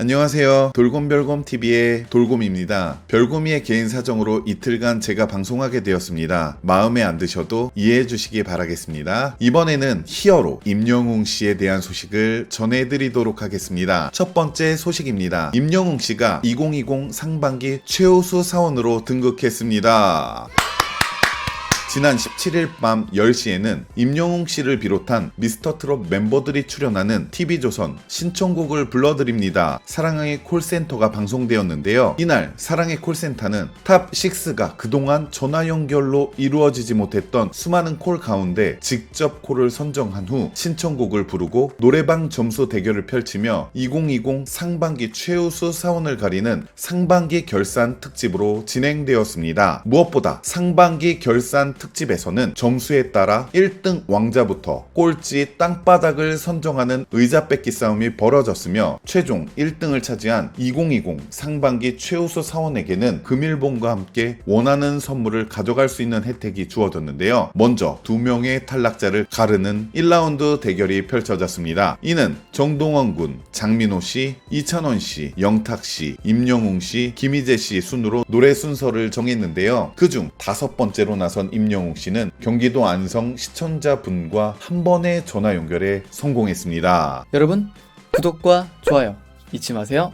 안녕하세요. 돌곰별곰 TV의 돌곰입니다. 별곰이의 개인 사정으로 이틀간 제가 방송하게 되었습니다. 마음에 안 드셔도 이해해 주시기 바라겠습니다. 이번에는 히어로 임영웅 씨에 대한 소식을 전해드리도록 하겠습니다. 첫 번째 소식입니다. 임영웅 씨가 2020 상반기 최우수 사원으로 등극했습니다. 지난 17일 밤 10시에는 임영웅 씨를 비롯한 미스터 트롯 멤버들이 출연하는 TV조선 신청곡을 불러드립니다. 사랑의 콜센터가 방송되었는데요. 이날 사랑의 콜센터는 탑6가 그동안 전화 연결로 이루어지지 못했던 수많은 콜 가운데 직접 콜을 선정한 후 신청곡을 부르고 노래방 점수 대결을 펼치며 2020 상반기 최우수 사원을 가리는 상반기 결산 특집으로 진행되었습니다. 무엇보다 상반기 결산 특집에서는 점수에 따라 1등 왕자부터 꼴찌 땅바닥을 선정하는 의자 뺏기 싸움이 벌어졌으며 최종 1등을 차지한 2020 상반기 최우수 사원에게는 금일봉과 함께 원하는 선물을 가져갈 수 있는 혜택이 주어졌는데요. 먼저 두 명의 탈락자를 가르는 1라운드 대결이 펼쳐졌습니다. 이는 정동원 군, 장민호 씨, 이찬원 씨, 영탁 씨, 임영웅 씨, 김희재 씨 순으로 노래 순서를 정했는데요. 그중 다섯 번째로 나선 임 영웅 씨는 경기도 안성 시청자분과 한 번의 전화 연결에 성공했습니다. 여러분 구독과 좋아요 잊지 마세요.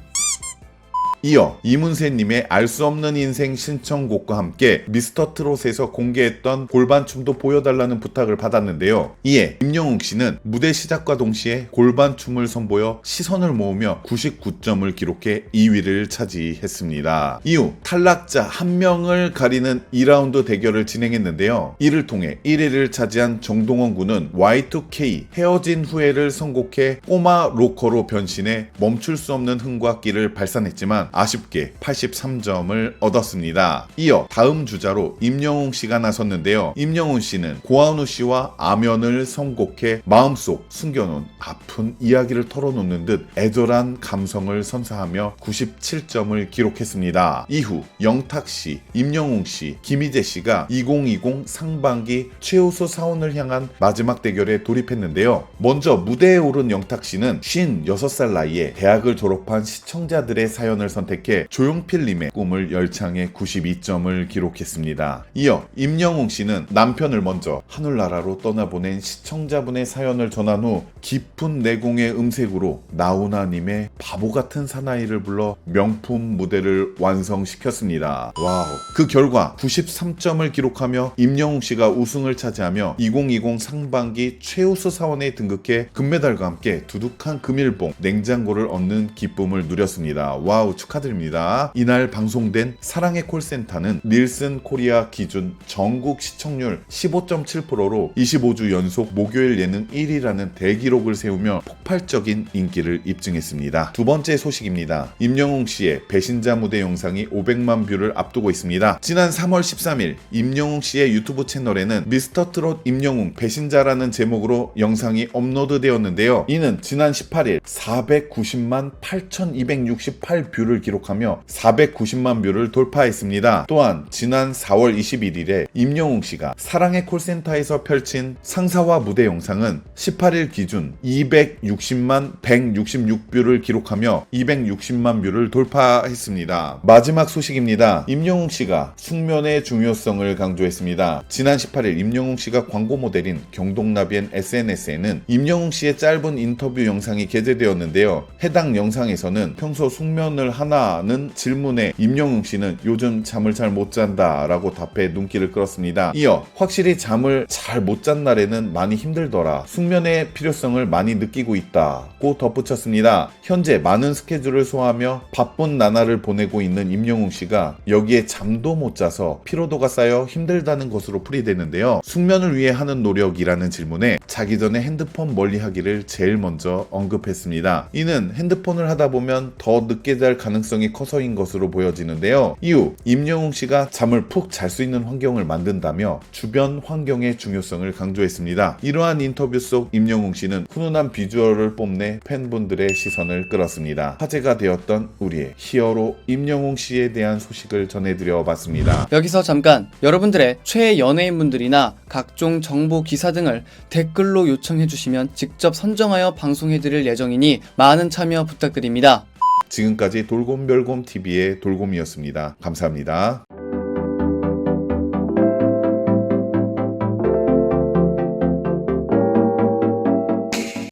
이어 이문세님의 알 수 없는 인생 신청곡과 함께 미스터 트롯에서 공개했던 골반춤도 보여달라는 부탁을 받았는데요. 이에 임영웅 씨는 무대 시작과 동시에 골반춤을 선보여 시선을 모으며 99점을 기록해 2위를 차지했습니다. 이후 탈락자 한 명을 가리는 2라운드 대결을 진행했는데요. 이를 통해 1위를 차지한 정동원 군은 Y2K 헤어진 후회를 선곡해 꼬마 로커로 변신해 멈출 수 없는 흥과 끼를 발산했지만 아쉽게 83점을 얻었습니다. 이어 다음 주자로 임영웅 씨가 나섰는데요. 임영웅 씨는 고아은우 씨와 아면을 선곡해 마음속 숨겨놓은 아픈 이야기를 털어놓는 듯 애절한 감성을 선사하며 97점을 기록했습니다. 이후 영탁 씨, 임영웅 씨, 김희재 씨가 2020 상반기 최우수 사원을 향한 마지막 대결에 돌입했는데요. 먼저 무대에 오른 영탁 씨는 56살 나이에 대학을 졸업한 시청자들의 사연을 선 택해 조용필님의 꿈을 열창해 92점을 기록했습니다. 이어 임영웅 씨는 남편을 먼저 하늘나라로 떠나보낸 시청자분의 사연을 전한 후 깊은 내공의 음색으로 나훈아님의 바보 같은 사나이를 불러 명품 무대를 완성시켰습니다. 와우. 그 결과 93점을 기록하며 임영웅 씨가 우승을 차지하며 2020 상반기 최우수 사원에 등극해 금메달과 함께 두둑한 금일봉 냉장고를 얻는 기쁨을 누렸습니다. 와우 축하 드립니다. 이날 방송된 사랑의 콜센터는 닐슨 코리아 기준 전국 시청률 15.7%로 25주 연속 목요일 예능 1위라는 대기록을 세우며 폭발적인 인기를 입증했습니다. 두 번째 소식입니다. 임영웅 씨의 배신자 무대 영상이 500만 뷰를 앞두고 있습니다. 지난 3월 13일 임영웅 씨의 유튜브 채널에는 미스터 트롯 임영웅 배신자라는 제목으로 영상이 업로드되었는데요. 이는 지난 18일 490만 8,268 뷰를 기록하며 490만 뷰를 돌파했습니다. 또한 지난 4월 21일에 임영웅 씨가 사랑의 콜센터에서 펼친 상사와 무대 영상은 18일 기준 260만 166뷰를 기록하며 260만 뷰를 돌파했습니다. 마지막 소식입니다. 임영웅 씨가 숙면의 중요성을 강조했습니다. 지난 18일 임영웅 씨가 광고 모델인 경동나비엔 SNS에는 임영웅 씨의 짧은 인터뷰 영상이 게재되었는데요. 해당 영상에서는 평소 숙면을 하 나는 질문에 임영웅 씨는 요즘 잠을 잘 못 잔다 라고 답해 눈길을 끌었습니다. 이어 확실히 잠을 잘 못 잔 날에는 많이 힘들더라. 숙면의 필요성을 많이 느끼고 있다고 덧붙였습니다. 현재 많은 스케줄을 소화하며 바쁜 나날을 보내고 있는 임영웅 씨가 여기에 잠도 못 자서 피로도가 쌓여 힘들다는 것으로 풀이되는데요. 숙면을 위해 하는 노력이라는 질문에 자기 전에 핸드폰 멀리 하기를 제일 먼저 언급했습니다. 이는 핸드폰을 하다 보면 더 늦게 잘 가능 가능성이 커서인 것으로 보여지는데요. 이후 임영웅 씨가 잠을 푹 잘 수 있는 환경을 만든다며 주변 환경의 중요성을 강조했습니다. 이러한 인터뷰 속 임영웅 씨는 훈훈한 비주얼을 뽐내 팬분들의 시선을 끌었습니다. 화제가 되었던 우리의 히어로 임영웅 씨에 대한 소식을 전해드려 봤습니다. 여기서 잠깐 여러분들의 최애 연예인분들이나 각종 정보 기사 등을 댓글로 요청해 주시면 직접 선정하여 방송해 드릴 예정이니 많은 참여 부탁드립니다. 지금까지 돌곰별곰TV의 돌곰이었습니다. 감사합니다.